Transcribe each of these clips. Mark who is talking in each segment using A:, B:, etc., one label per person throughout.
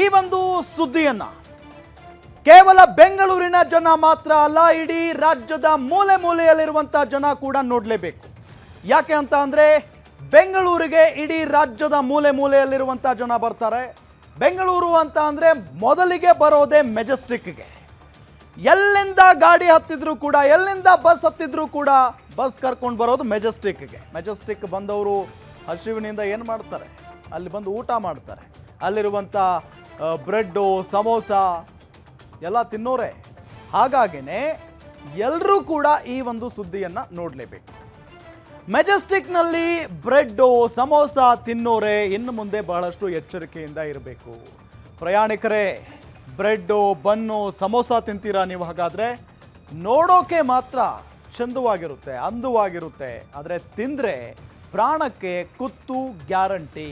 A: ಈ ಒಂದು ಸುದ್ದಿಯನ್ನ ಕೇವಲ ಬೆಂಗಳೂರಿನ ಜನ ಮಾತ್ರ ಅಲ್ಲ, ಇಡೀ ರಾಜ್ಯದ ಮೂಲೆ ಮೂಲೆಯಲ್ಲಿರುವಂಥ ಜನ ಕೂಡ ನೋಡಲೇಬೇಕು. ಯಾಕೆ ಅಂತ ಅಂದರೆ, ಬೆಂಗಳೂರಿಗೆ ಇಡೀ ರಾಜ್ಯದ ಮೂಲೆ ಮೂಲೆಯಲ್ಲಿರುವಂಥ ಜನ ಬರ್ತಾರೆ. ಬೆಂಗಳೂರು ಅಂತ ಅಂದರೆ ಮೊದಲಿಗೆ ಬರೋದೇ ಮೆಜೆಸ್ಟಿಕ್ಗೆ. ಎಲ್ಲಿಂದ ಗಾಡಿ ಹತ್ತಿದ್ರು ಕೂಡ, ಎಲ್ಲಿಂದ ಬಸ್ ಹತ್ತಿದ್ರು ಕೂಡ ಬಸ್ ಕರ್ಕೊಂಡು ಬರೋದು ಮೆಜೆಸ್ಟಿಕ್ಗೆ. ಮೆಜೆಸ್ಟಿಕ್ ಬಂದವರು ಹಸಿವಿನಿಂದ ಏನು ಮಾಡ್ತಾರೆ? ಅಲ್ಲಿ ಬಂದು ಊಟ ಮಾಡ್ತಾರೆ. ಅಲ್ಲಿರುವಂಥ ಬ್ರೆಡ್ಡು, ಸಮೋಸ ಎಲ್ಲ ತಿನ್ನೋರೆ. ಹಾಗಾಗಿನೇ ಎಲ್ಲರೂ ಕೂಡ ಈ ಒಂದು ಸುದ್ದಿಯನ್ನು ನೋಡಲೇಬೇಕು. ಮೆಜೆಸ್ಟಿಕ್ನಲ್ಲಿ ಬ್ರೆಡ್ಡು, ಸಮೋಸ ತಿನ್ನೋರೆ ಇನ್ನು ಮುಂದೆ ಬಹಳಷ್ಟು ಎಚ್ಚರಿಕೆಯಿಂದ ಇರಬೇಕು. ಪ್ರಯಾಣಿಕರೇ, ಬ್ರೆಡ್ಡು, ಬನ್ನು, ಸಮೋಸ ತಿಂತೀರಾ ನೀವು ಹಾಗಾದರೆ? ನೋಡೋಕೆ ಮಾತ್ರ ಚಂದವಾಗಿರುತ್ತೆ, ಅಂದವಾಗಿರುತ್ತೆ. ಆದರೆ ತಿಂದರೆ ಪ್ರಾಣಕ್ಕೆ ಕುತ್ತು ಗ್ಯಾರಂಟಿ.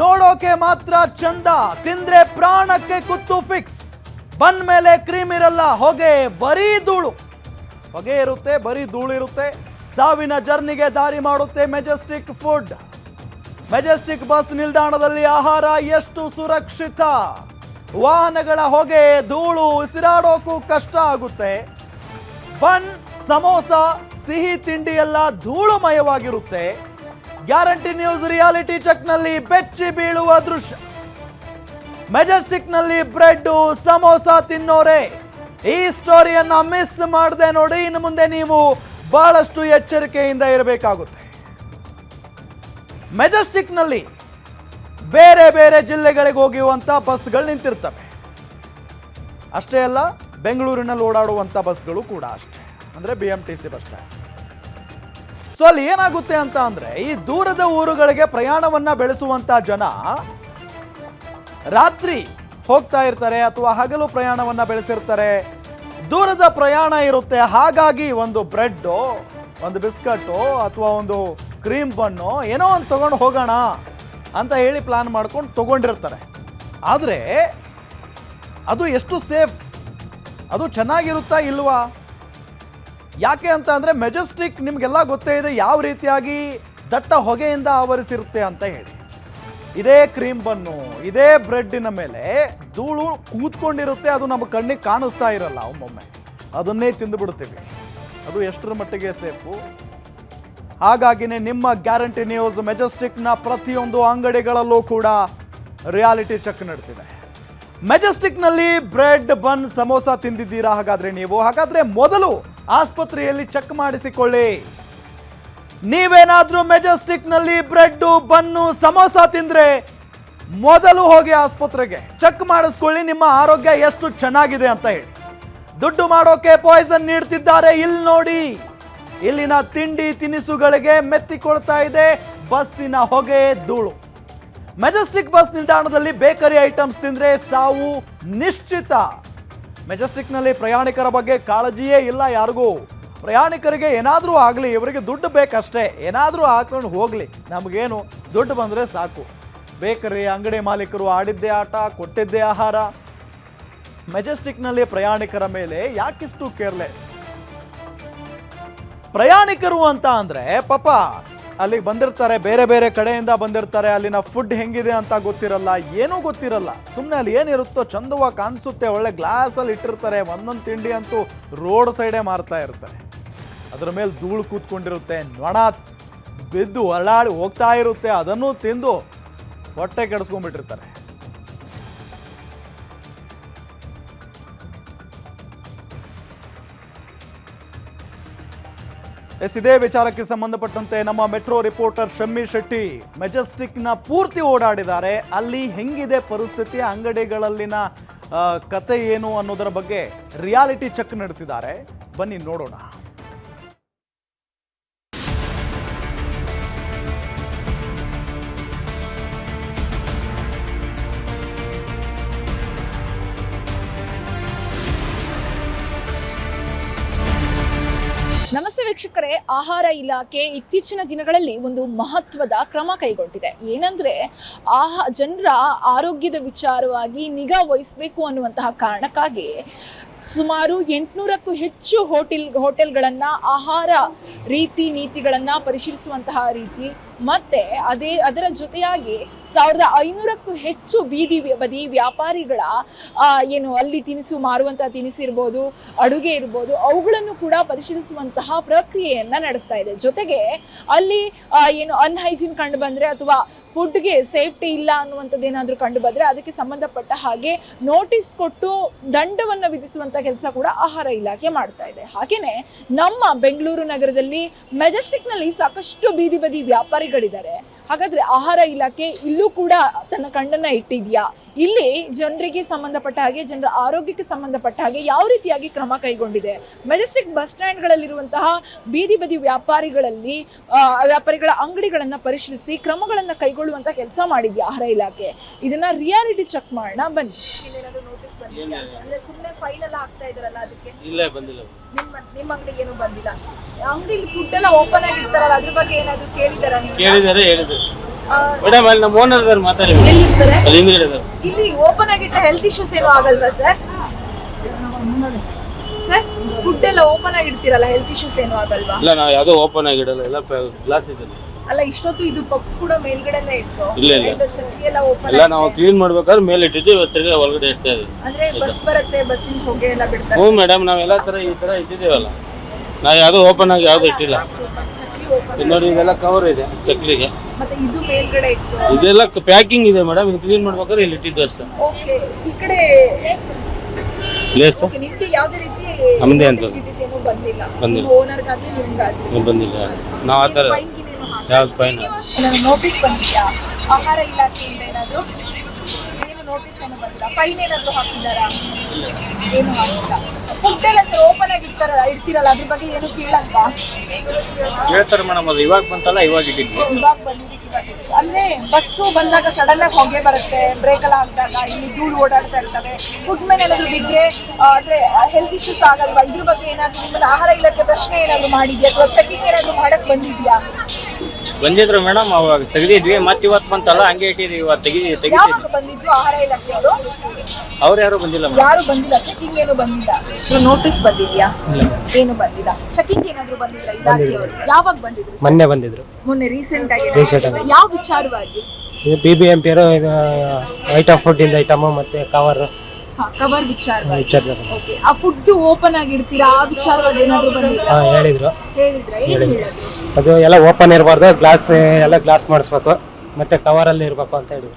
A: ನೋಡೋಕೆ ಮಾತ್ರ ಚಂದ, ತಿಂದ್ರೆ ಪ್ರಾಣಕ್ಕೆ ಕುತ್ತು ಫಿಕ್ಸ್ ಬಂದ ಮೇಲೆ ಕ್ರೀಮ್ ಇರಲ್ಲ, ಹೊಗೆ ಬರೀ ಧೂಳು. ಹೊಗೆ ಇರುತ್ತೆ, ಬರೀ ಧೂಳು ಇರುತ್ತೆ. ಸಾವಿನ ಜರ್ನಿಗೆ ದಾರಿ ಮಾಡುತ್ತೆ ಮೆಜೆಸ್ಟಿಕ್ ಫುಡ್ ಮೆಜೆಸ್ಟಿಕ್ ಬಸ್ ನಿಲ್ದಾಣದಲ್ಲಿ ಆಹಾರ ಎಷ್ಟು ಸುರಕ್ಷಿತ. ವಾಹನಗಳ ಹೊಗೆ, ಧೂಳು ಉಸಿರಾಡೋಕ್ಕೂ ಕಷ್ಟ ಆಗುತ್ತೆ. ಬನ್, ಸಮೋಸ, ಸಿಹಿ ತಿಂಡಿ ಎಲ್ಲ ಧೂಳುಮಯವಾಗಿರುತ್ತೆ. ಗ್ಯಾರಂಟಿ ನ್ಯೂಸ್ ರಿಯಾಲಿಟಿ ಚೆಕ್ನಲ್ಲಿ ಬೆಚ್ಚಿ ಬೀಳುವ ದೃಶ್ಯ. ಮೆಜೆಸ್ಟಿಕ್ನಲ್ಲಿ ಬ್ರೆಡ್ ಸಮೋಸ ತಿನ್ನೋರೆ. ಈ ಸ್ಟೋರಿಯನ್ನ ಮಿಸ್ ಮಾಡದೆ ನೋಡಿ, ಇನ್ನು ಮುಂದೆ ನೀವು ಬಹಳಷ್ಟು ಎಚ್ಚರಿಕೆಯಿಂದ ಇರಬೇಕಾಗುತ್ತೆ. ಮೆಜೆಸ್ಟಿಕ್ನಲ್ಲಿ ಬೇರೆ ಬೇರೆ ಜಿಲ್ಲೆಗಳಿಗೆ ಹೋಗುವಂಥ ಬಸ್ಗಳು ನಿಂತಿರ್ತವೆ. ಅಷ್ಟೇ ಅಲ್ಲ, ಬೆಂಗಳೂರಿನಲ್ಲಿ ಓಡಾಡುವಂಥ ಬಸ್ಗಳು ಕೂಡ ಅಷ್ಟೇ. ಅಂದರೆ B M T C bus stand so ಅಲ್ಲಿ ಏನಾಗುತ್ತೆ ಅಂತ ಅಂದ್ರೆ, ಈ ದೂರದ ಊರುಗಳಿಗೆ ಪ್ರಯಾಣವನ್ನ ಬೆಳೆಸುವಂತ ಜನ ರಾತ್ರಿ ಹೋಗ್ತಾ ಇರ್ತಾರೆ ಅಥವಾ ಹಗಲು ಪ್ರಯಾಣವನ್ನ ಬೆಳೆಸಿರ್ತಾರೆ. ದೂರದ ಪ್ರಯಾಣ ಇರುತ್ತೆ. ಹಾಗಾಗಿ ಒಂದು ಬ್ರೆಡ್ಡು, ಒಂದು ಬಿಸ್ಕಟ್ಟು ಅಥವಾ ಒಂದು ಕ್ರೀಮ್ ಬಣ್ಣು ಏನೋ ಒಂದು ತಗೊಂಡು ಹೋಗೋಣ ಅಂತ ಹೇಳಿ ಪ್ಲಾನ್ ಮಾಡ್ಕೊಂಡು ತಗೊಂಡಿರ್ತಾರೆ. ಆದರೆ ಅದು ಎಷ್ಟು ಸೇಫ್? ಅದು ಚೆನ್ನಾಗಿರುತ್ತಾ ಇಲ್ವಾ? ಯಾಕೆ ಅಂತ ಅಂದರೆ ಮೆಜೆಸ್ಟಿಕ್ ನಿಮಗೆಲ್ಲ ಗೊತ್ತೇ ಇದೆ ಯಾವ ರೀತಿಯಾಗಿ ದಟ್ಟ ಹೊಗೆಯಿಂದ ಆವರಿಸಿರುತ್ತೆ ಅಂತ ಹೇಳಿ. ಇದೇ ಕ್ರೀಮ್ ಬನ್ನು, ಇದೇ ಬ್ರೆಡ್ಡಿನ ಮೇಲೆ ಧೂಳು ಕೂತ್ಕೊಂಡಿರುತ್ತೆ, ಅದು ನಮ್ಮ ಕಣ್ಣಿಗೆ ಕಾಣಿಸ್ತಾ ಇರಲ್ಲ ಒಮ್ಮೊಮ್ಮೆ. ಅದನ್ನೇ ತಿಂದು ಬಿಡ್ತೀವಿ. ಅದು ಎಷ್ಟರ ಮಟ್ಟಿಗೆ ಸೇಫು? ಹಾಗಾಗಿನೇ ನಿಮ್ಮ ಗ್ಯಾರಂಟಿ ನ್ಯೂಸ್ ಮೆಜೆಸ್ಟಿಕ್ನ ಪ್ರತಿಯೊಂದು ಅಂಗಡಿಗಳಲ್ಲೂ ಕೂಡ ರಿಯಾಲಿಟಿ ಚೆಕ್ ನಡೆಸಿದೆ. ಮೆಜೆಸ್ಟಿಕ್ನಲ್ಲಿ ಬ್ರೆಡ್, ಬನ್, ಸಮೋಸ ತಿಂದಿದ್ದೀರಾ ಹಾಗಾದ್ರೆ ನೀವು? ಹಾಗಾದ್ರೆ ಮೊದಲು ಆಸ್ಪತ್ರೆಯಲ್ಲಿ ಚೆಕ್ ಮಾಡಿಸಿಕೊಳ್ಳಿ. ನೀವೇನಾದರೂ ಮೆಜೆಸ್ಟಿಕ್ನಲ್ಲಿ ಬ್ರೆಡ್ಡು, ಬನ್ನು, ಸಮೋಸ ತಿಂದ್ರೆ ಮೊದಲು ಹೋಗಿ ಆಸ್ಪತ್ರೆಗೆ. ಚೆಕ್ ಮಾಡಿಸ್ಕೊಳ್ಳಿ, ನಿಮ್ಮ ಆರೋಗ್ಯ ಎಷ್ಟು ಚೆನ್ನಾಗಿದೆ ಅಂತ ಹೇಳಿ. ದುಡ್ಡು ಮಾಡೋಕೆ ಪಾಯ್ಸನ್ ನೀಡ್ತಿದ್ದಾರೆ, ಇಲ್ಲಿ ನೋಡಿ. ಇಲ್ಲಿನ ತಿಂಡಿ ತಿನಿಸುಗಳಿಗೆ ಮೆತ್ತಿಕೊಳ್ತಾ ಇದೆ, ಬಸ್ಸಿನ ಹೊಗೆ ಧೂಳು. ಮೆಜೆಸ್ಟಿಕ್ ಬಸ್ ನಿಲ್ದಾಣದಲ್ಲಿ ಬೇಕರಿ ಐಟಮ್ಸ್ ತಿಂದರೆ ಸಾವು ನಿಶ್ಚಿತ. ಮೆಜೆಸ್ಟಿಕ್ನಲ್ಲಿ ಪ್ರಯಾಣಿಕರ ಬಗ್ಗೆ ಕಾಳಜಿಯೇ ಇಲ್ಲ ಯಾರಿಗೂ. ಪ್ರಯಾಣಿಕರಿಗೆ ಏನಾದರೂ ಆಗಲಿ, ಇವರಿಗೆ ದುಡ್ಡು ಬೇಕಷ್ಟೇ. ಏನಾದರೂ ಹಾಕೊಂಡು ಹೋಗಲಿ, ನಮಗೇನು ದುಡ್ಡು ಬಂದರೆ ಸಾಕು. ಬೇಕರಿ, ಅಂಗಡಿ ಮಾಲೀಕರು ಆಡಿದ್ದೇ ಆಟ, ಕೊಟ್ಟಿದ್ದೇ ಆಹಾರ. ಮೆಜೆಸ್ಟಿಕ್ನಲ್ಲಿ ಪ್ರಯಾಣಿಕರ ಮೇಲೆ ಯಾಕಿಷ್ಟು ಕೇರ್ಲೆ? ಪ್ರಯಾಣಿಕರು ಅಂತ ಅಂದರೆ ಪಾಪ ಅಲ್ಲಿಗೆ ಬಂದಿರ್ತಾರೆ, ಬೇರೆ ಬೇರೆ ಕಡೆಯಿಂದ ಬಂದಿರ್ತಾರೆ, ಅಲ್ಲಿನ ಫುಡ್ ಹೆಂಗಿದೆ ಅಂತ ಗೊತ್ತಿರಲ್ಲ, ಏನೂ ಗೊತ್ತಿರಲ್ಲ. ಸುಮ್ಮನೆ ಅಲ್ಲಿ ಏನಿರುತ್ತೋ ಚಂದವಾಗಿ ಕಾಣಿಸುತ್ತೆ, ಒಳ್ಳೆ ಗ್ಲಾಸಲ್ಲಿ ಇಟ್ಟಿರ್ತಾರೆ, ಒಂದೊಂದು ತಿಂಡಿ ಅಂತೂ ರೋಡ್ ಸೈಡೇ ಮಾರ್ತಾ ಇರ್ತಾರೆ. ಅದ್ರ ಮೇಲೆ ಧೂಳು ಕೂತ್ಕೊಂಡಿರುತ್ತೆ, ನೊಣ ಬಿದ್ದು ಹೊರಳಾಡಿ ಹೋಗ್ತಾ ಇರುತ್ತೆ, ಅದನ್ನು ತಿಂದು ಹೊಟ್ಟೆ ಕೆಡಿಸ್ಕೊಂಡ್ಬಿಟ್ಟಿರ್ತಾರೆ. ಎಸ್, ಇದೇ ವಿಚಾರಕ್ಕೆ ಸಂಬಂಧಪಟ್ಟಂತೆ ನಮ್ಮ ಮೆಟ್ರೋ ರಿಪೋರ್ಟರ್ ಶಮ್ಮಿ ಶೆಟ್ಟಿ ಮೆಜೆಸ್ಟಿಕ್ನ ಪೂರ್ತಿ ಓಡಾಡಿದ್ದಾರೆ. ಅಲ್ಲಿ ಹೆಂಗಿದೆ ಪರಿಸ್ಥಿತಿ, ಅಂಗಡಿಗಳಲ್ಲಿನ ಕತೆ ಏನು ಅನ್ನೋದರ ಬಗ್ಗೆ ರಿಯಾಲಿಟಿ ಚೆಕ್ ನಡೆಸಿದ್ದಾರೆ. ಬನ್ನಿ ನೋಡೋಣ.
B: ವೀಕ್ಷಕರೇ ಆಹಾರ ಇಲಾಖೆ ಇತ್ತೀಚಿನ ದಿನಗಳಲ್ಲಿ ಒಂದು ಮಹತ್ವದ ಕ್ರಮ ಕೈಗೊಂಡಿದೆ. ಏನಂದ್ರೆ, ಆಹಾ, ಜನರ ಆರೋಗ್ಯದ ವಿಚಾರವಾಗಿ ನಿಗಾ ವಹಿಸಬೇಕು ಅನ್ನುವಂತಹ ಕಾರಣಕ್ಕಾಗಿ ಸುಮಾರು ಎಂಟುನೂರಕ್ಕೂ ಹೆಚ್ಚು ಹೋಟೆಲ್, ಹೋಟೆಲ್ಗಳನ್ನು ಆಹಾರ ರೀತಿ ನೀತಿಗಳನ್ನು ಪರಿಶೀಲಿಸುವಂತಹ ರೀತಿ ಮತ್ತೆ ಅದೇ ಅದರ ಜೊತೆಯಾಗಿ ಸಾವಿರದ ಐನೂರಕ್ಕೂ ಹೆಚ್ಚು ಬೀದಿ ಬದಿ ವ್ಯಾಪಾರಿಗಳ ಏನು ಅಲ್ಲಿ ತಿನಿಸು ಮಾರುವಂತಹ ತಿನಿಸು ಇರ್ಬೋದು, ಅಡುಗೆ ಇರ್ಬೋದು, ಅವುಗಳನ್ನು ಕೂಡ ಪರಿಶೀಲಿಸುವಂತಹ ಪ್ರಕ್ರಿಯೆಯನ್ನ ನಡೆಸ್ತಾ ಇದೆ. ಜೊತೆಗೆ ಅಲ್ಲಿ ಏನು ಅನ್ಹೈಜಿನ್ ಕಂಡು ಬಂದ್ರೆ ಅಥವಾ ಫುಡ್ಗೆ ಸೇಫ್ಟಿ ಇಲ್ಲ ಅನ್ನುವಂಥದ್ದು ಏನಾದರೂ ಕಂಡು ಬಂದರೆ ಅದಕ್ಕೆ ಸಂಬಂಧಪಟ್ಟ ಹಾಗೆ ನೋಟಿಸ್ ಕೊಟ್ಟು ದಂಡವನ್ನು ವಿಧಿಸುವಂಥ ಕೆಲಸ ಕೂಡ ಆಹಾರ ಇಲಾಖೆ ಮಾಡ್ತಾ ಇದೆ. ಹಾಗೆಯೇ ನಮ್ಮ ಬೆಂಗಳೂರು ನಗರದಲ್ಲಿ ಮೆಜೆಸ್ಟಿಕ್ನಲ್ಲಿ ಸಾಕಷ್ಟು ಬೀದಿ ಬದಿ ವ್ಯಾಪಾರಿಗಳಿದ್ದಾರೆ ಹಾಗಾದ್ರೆ ಆಹಾರ ಇಲಾಖೆ ಇಲ್ಲೂ ಕೂಡ ತನ್ನ ಕಣ್ಣನ್ನ ಇಟ್ಟಿದ್ಯಾ? ಇಲ್ಲಿ ಜನರಿಗೆ ಸಂಬಂಧಪಟ್ಟ ಹಾಗೆ, ಜನರ ಆರೋಗ್ಯಕ್ಕೆ ಸಂಬಂಧಪಟ್ಟ ಹಾಗೆ ಯಾವ ರೀತಿಯಾಗಿ ಕ್ರಮ ಕೈಗೊಂಡಿದೆ? ಮೆಜೆಸ್ಟಿಕ್ ಬಸ್ ಸ್ಟ್ಯಾಂಡ್ಗಳಲ್ಲಿರುವಂತಹ ಬೀದಿ ಬದಿ ವ್ಯಾಪಾರಿಗಳಲ್ಲಿ ವ್ಯಾಪಾರಿಗಳ ಅಂಗಡಿಗಳನ್ನ ಪರಿಶೀಲಿಸಿ ಕ್ರಮಗಳನ್ನ ಕೈಗೊಳ್ಳುವಂತ ಕೆಲಸ ಮಾಡಿದ್ಯಾ ಆಹಾರ ಇಲಾಖೆ? ಇದನ್ನ ರಿಯಾಲಿಟಿ ಚೆಕ್ ಮಾಡೋಣ, ಬನ್ನಿ. ಅಂದ್ರೆ ಸುಮ್ಮನೆ ಫೈಲ್ ಎಲ್ಲ ಹಾಕ್ತಾ ಇದಾರಲ್ಲ ಅದಕ್ಕೆ?
C: ಇಲ್ಲ ಬಂದಿಲ್ಲ.
B: ನಿಮ್ಮ ನಿಮ್ಮ ಅಂಗಡಿ ಏನು ಬಂದಿಲ್ಲ? ಅಂಗಡಿ ಫುಡ್ ಎಲ್ಲ ಓಪನ್ ಆಗಿ ಇರ್ತಾರಲ್ಲ ಅದ್ರ ಬಗ್ಗೆ ಏನಾದ್ರು ಕೇಳಿದಾರ ನೀವು?
C: ಕೇಳಿದ್ದಾರೆ ಹೇಳಿದ್ರು. ಮೇಡಮ್ ಅಲ್ಲಿ ನಮ್ಮ ಓನರ್ ಇದಾರೆ ಮಾತಾಡಿ.
B: ಎಲ್ಲಿರ್ತಾರೆ?
C: ಅಲ್ಲಿ ಹಿಂದ್ಗಡೆ ಇದಾರೆ
B: ಇಲ್ಲಿ ಓಪನ್ ಆಗಿಟ್ಟ ಹೆಲ್ತ್ ಇಶ್ಯೂಸ್ ಏನು ಆಗಲ್ವಾ ಸರ್ ಸರ್ ಫುಡ್ ಎಲ್ಲ ಓಪನ್ ಆಗಿ ಇಡ್ತೀರಲ್ಲ ಹೆಲ್ತ್ ಇಶ್ಯೂಸ್ ಏನು ಆಗಲ್ವಾ?
C: ಇಲ್ಲ ನಾವು ಯಾವುದೋ ಓಪನ್ ಆಗಿಡಲ್ಲ ಎಲ್ಲ ಗ್ಲಾಸ್ ಇದೆ
B: ಅಲ್ಲ ಇಷ್ಟೊತ್ತು ಇದು ಪಪ್ಸ್ ಕೂಡ ಮೇಲ್ಗಡೆನೆ ಇತ್ತು.
C: ಇಲ್ಲ, ಇಲ್ಲ.
B: ಇದು ಚಟ್ನಿ ಎಲ್ಲ ಓಪನ್
C: ಎಲ್ಲ ನಾವು ಕ್ಲೀನ್ ಮಾಡ್ಬೇಕಾದ್ರೆ ಮೇಲೆ ಇಟ್ಟಿದ್ದೀವಿ ಇವತ್ತಿಗೆ ತಿರ್ಗಾ ಒಳಗಡೆ ಇಡ್ತಾ ಇದ್ದೀವಿ.
B: ಅಂದ್ರೆ ಬಸ್ ಬರುತ್ತೆ ಬಸ್ಸಿನ ಹೊಗೆ ಎಲ್ಲ ಬಿಡ್ತಾರೆ.
C: ಹ್ಞೂ ಮೇಡಮ್ ನಾವೆಲ್ಲ ಥರ ಈ ಥರ ಇಟ್ಟಿದ್ದೀವಲ್ಲ. ನಾವು ಯಾವುದೂ ಓಪನ್ ಆಗಿ ಯಾವುದು ಇಟ್ಟಿಲ್ಲ.
B: ಚಟ್ನಿ ಓಪನ್
C: ಇದು ನೋಡಿ ಇದೆಲ್ಲ ಕವರ್ ಇದೆ ಚಕ್ರಿಗೆ.
B: ಮತ್ತೆ ಇದು ಮೇಲ್ಗಡೆ ಇತ್ತು.
C: ಇದೆಲ್ಲ ಪ್ಯಾಕಿಂಗ್ ಇದೆ ಮೇಡಮ್ ಇದು ಕ್ಲೀನ್ ಮಾಡ್ಬೇಕಾದ್ರೆ ಇಲ್ಲಿ ಇಟ್ಟಿದ್ದು ಅಷ್ಟೇ.
B: ಓಕೆ ಈ ಕಡೆ
C: ಲೇಸ್
B: ಓಕೆ ನಿಮ್ಗೆ ಯಾವುದೇ ರೀತಿ
C: ನಮ್ದೇ ಅಂತ.
B: facilities ಏನೂ ಬಂದಿಲ್ಲ.
C: ಬಂದಿಲ್ಲ.
B: ಓನರ್ಗಾಗ್ಲಿ ನಿಮ್ಗಾಗ್ಲಿ
C: ಬಂದಿಲ್ಲ. ನಾವು ಆ ಥರ
B: ಫೈನ್?
C: ಯಾವ್ದು ಫೈನ್
B: ನೋಟಿಸ್ ಬಂದಿದ್ಯಾ? ಆಹಾರ ಇಲಾಖೆಯಿಂದ ಏನಾದ್ರು? ಏನು ನೋಟಿಸ್ ಏನು ಬಂದಿಲ್ಲ? ಫೈನ್ ಏನಾದ್ರು ಹಾಕಿದಾರಾ ಏನು ಹಾಕಿಲ್ಲ. ಫುಡ್ ಎಲ್ಲ ಸರ್ ಓಪನ್ ಆಗಿ ಇರ್ತಾರಲ್ಲ ಇರ್ತೀರಲ್ಲ ಅದ್ರ ಬಗ್ಗೆ ಏನು ಕೇಳಲ್ವಾ?
C: ಹೇಳ್ತಾರೆ ಮೇಡಮ್ ಅದು ಇವಾಗ ಬಂತಲ್ಲ ಇವಾಗ ಇಟ್ಟಿದ್ವಿ.
B: ಇವಾಗ ಬಂದಿದ್ದೀವಿ ಅಂದ್ರೆ ಬಸ್ಸು ಬಂದಾಗ ಸಡನ್ ಆಗಿ ಹೊಗೆ ಬರುತ್ತೆ ಬ್ರೇಕ್ ಎಲ್ಲ ಹಾಕಿದಾಗ ಇಲ್ಲಿ ಧೂಳು ಓಡಾಡ್ತಾ ಇರ್ತವೆ. ಫುಡ್ ಮೇಲೆ ಏನಾದ್ರು ಬಿದ್ದರೆ ಅಂದ್ರೆ ಹೆಲ್ತ್ ಇಶ್ಯೂಸ್ ಆಗಲ್ವಾ? ಇದ್ರ ಬಗ್ಗೆ ಏನಾದ್ರು ನಿಮ್ಮನ್ನ ಆಹಾರ ಇಲಾಖೆ ಪ್ರಶ್ನೆ ಏನಾದ್ರು ಮಾಡಿದ್ಯಾ? ಅಥವಾ ಚೆಕಿಂಗ್ ಏನಾದ್ರು ಮಾಡಕ್ ಬಂದಿದ್ಯಾ?
C: ಬಂದಿದ್ರು ಮೇಡಮ್ ಅವಾಗ ತೆಗೆದಿದ್ವಿ. ಮತ್ತೆ ಇವತ್ತು ಬಂತಲ್ಲ ಹಂಗೆ ಇಟ್ಟಿದ್ವಿ ಇವತ್ತು ತೆಗಿದ್ವಿ ತೆಗಿದ್ವಿ
B: ಅವ್ರ ಬಂದಿದ್ದು ಆಹಾರ ಇಲಾಖೆಯವರು
C: ಅವ್ರು? ಯಾರು ಬಂದಿಲ್ಲ ಮೇಡಮ್.
B: ಯಾರು ಬಂದಿಲ್ಲ? ಚೆಕಿಂಗ್ ಏನು ಬಂದಿಲ್ಲ? ನೋಟಿಸ್ ಬಂದಿದ್ಯಾ? ಏನು ಬಂದಿಲ್ಲ? ಚೆಕಿಂಗ್ ಏನಾದ್ರು ಬಂದಿಲ್ಲ ಇಲಾಖೆಯವರು ಯಾವಾಗ ಬಂದಿದ್ರು?
D: ಮೊನ್ನೆ ಬಂದಿದ್ರು.
B: ಮೊನ್ನೆ ರೀಸೆಂಟ್ ಆಗಿ
D: Recent ಆಗಿ.
B: ಯಾವ ವಿಚಾರವಾಗಿ?
D: ಇದು ಬಿ ಬಿ ಎಂ ಪಿ ಇದು ಐಟಮ್ ಫುಡ್ ಇಂದ ಐಟಮ್ ಮತ್ತೆ ಕವರ್
B: ಕವರ್ ವಿಚಾರವಾಗಿ.
D: ವಿಚಾರದಲ್ಲಿ.
B: ಓಕೆ ಆ ಫುಡ್ ಓಪನ್ ಆಗಿ ಇಡ್ತೀರಾ ಆ ವಿಚಾರವಾಗಿ ಏನಾದ್ರು ಬಂದಿಲ್ಲ
D: ಹೇಳಿದ್ರು ಹೇಳಿದ್ರು.
B: ಹೇಳಿದ್ರ? ಏನು ಹೇಳಿದ್ರು?
D: ಅದು ಎಲ್ಲ ಓಪನ್ ಇರಬಾರ್ದು ಗ್ಲಾಸ್ ಎಲ್ಲ ಗ್ಲಾಸ್ ಮಾಡಿಸ್ಬೇಕು. ಮತ್ತೆ ಕವರ್ ಅಲ್ಲಿ ಇರಬೇಕು ಅಂತ
B: ಹೇಳಿ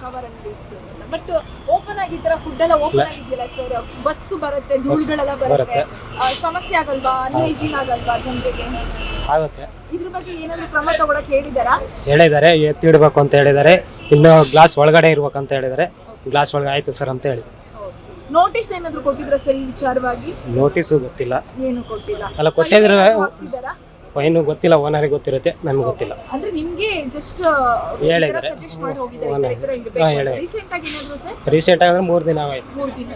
B: ಬಟ್ ಓಪನ್ ಆಗಿ ಈ ತರ ಫುಡ್ ಎಲ್ಲ ಓಪನ್ ಆಗಿದೆಯಲ್ಲ ಸರ್? ಬಸ್ ಬರುತ್ತೆ ಧೂಳುಗಳೆಲ್ಲ ಬರುತ್ತೆ. ಸಮಸ್ಯೆ ಆಗಲ್ವಾ? ಅನ್ಹೈಜೀನ್ ಆಗಲ್ವಾ ಜನರಿಗೆ?
D: ಆಗುತ್ತೆ.
B: ಇದ್ರ ಬಗ್ಗೆ ಏನಾದ್ರು ಕ್ರಮ ತಗೊಳಕ್ ಹೇಳಿದಾರಾ?
D: ಹೇಳಿದ್ದಾರೆ ಎತ್ತಿಡ್ಬೇಕು ಅಂತ ಹೇಳಿದ್ದಾರೆ. ಇನ್ನು ಗ್ಲಾಸ್ ಒಳಗಡೆ ಅಂತ ಹೇಳಿದಾರೆ ಗ್ಲಾಸ್ ಒಳಗೆ ಆಯ್ತು ಸರ್ ಅಂತ ಹೇಳಿ
B: ನೋಟಿಸ್ ಏನಾದ್ರು ಕೊಟ್ಟಿದ್ರ ಸರ್ ಈ ವಿಚಾರವಾಗಿ?
D: ನೋಟಿಸ್ ಗೊತ್ತಿಲ್ಲ.
B: ಏನು ಕೊಟ್ಟಿಲ್ಲ.
D: ಅಲ್ಲ ಕೊಟ್ಟಿದ್ರೆ ಫೈನು ಗೊತ್ತಿಲ್ಲ ಓನರಿಗೆ ಗೊತ್ತಿರುತ್ತೆ ನಮ್ಗೆ ಗೊತ್ತಿಲ್ಲ.
B: ಅಂದ್ರೆ ನಿಮ್ಗೆ ಜಸ್ಟ್
D: ಹೇಳಿದ್ರೆ
B: ಸಜೆಸ್ಟ್ ಮಾಡಿ ಹೋಗಿದ್ದಾರೆ. ರೀಸೆಂಟ್ ಆಗಿ ಏನಾದ್ರು ಸರ್?
D: ರೀಸೆಂಟ್ ಆಗಿದ್ರೆ ಮೂರು ದಿನ ಆಯ್ತು
B: ಮೂರು ದಿನ.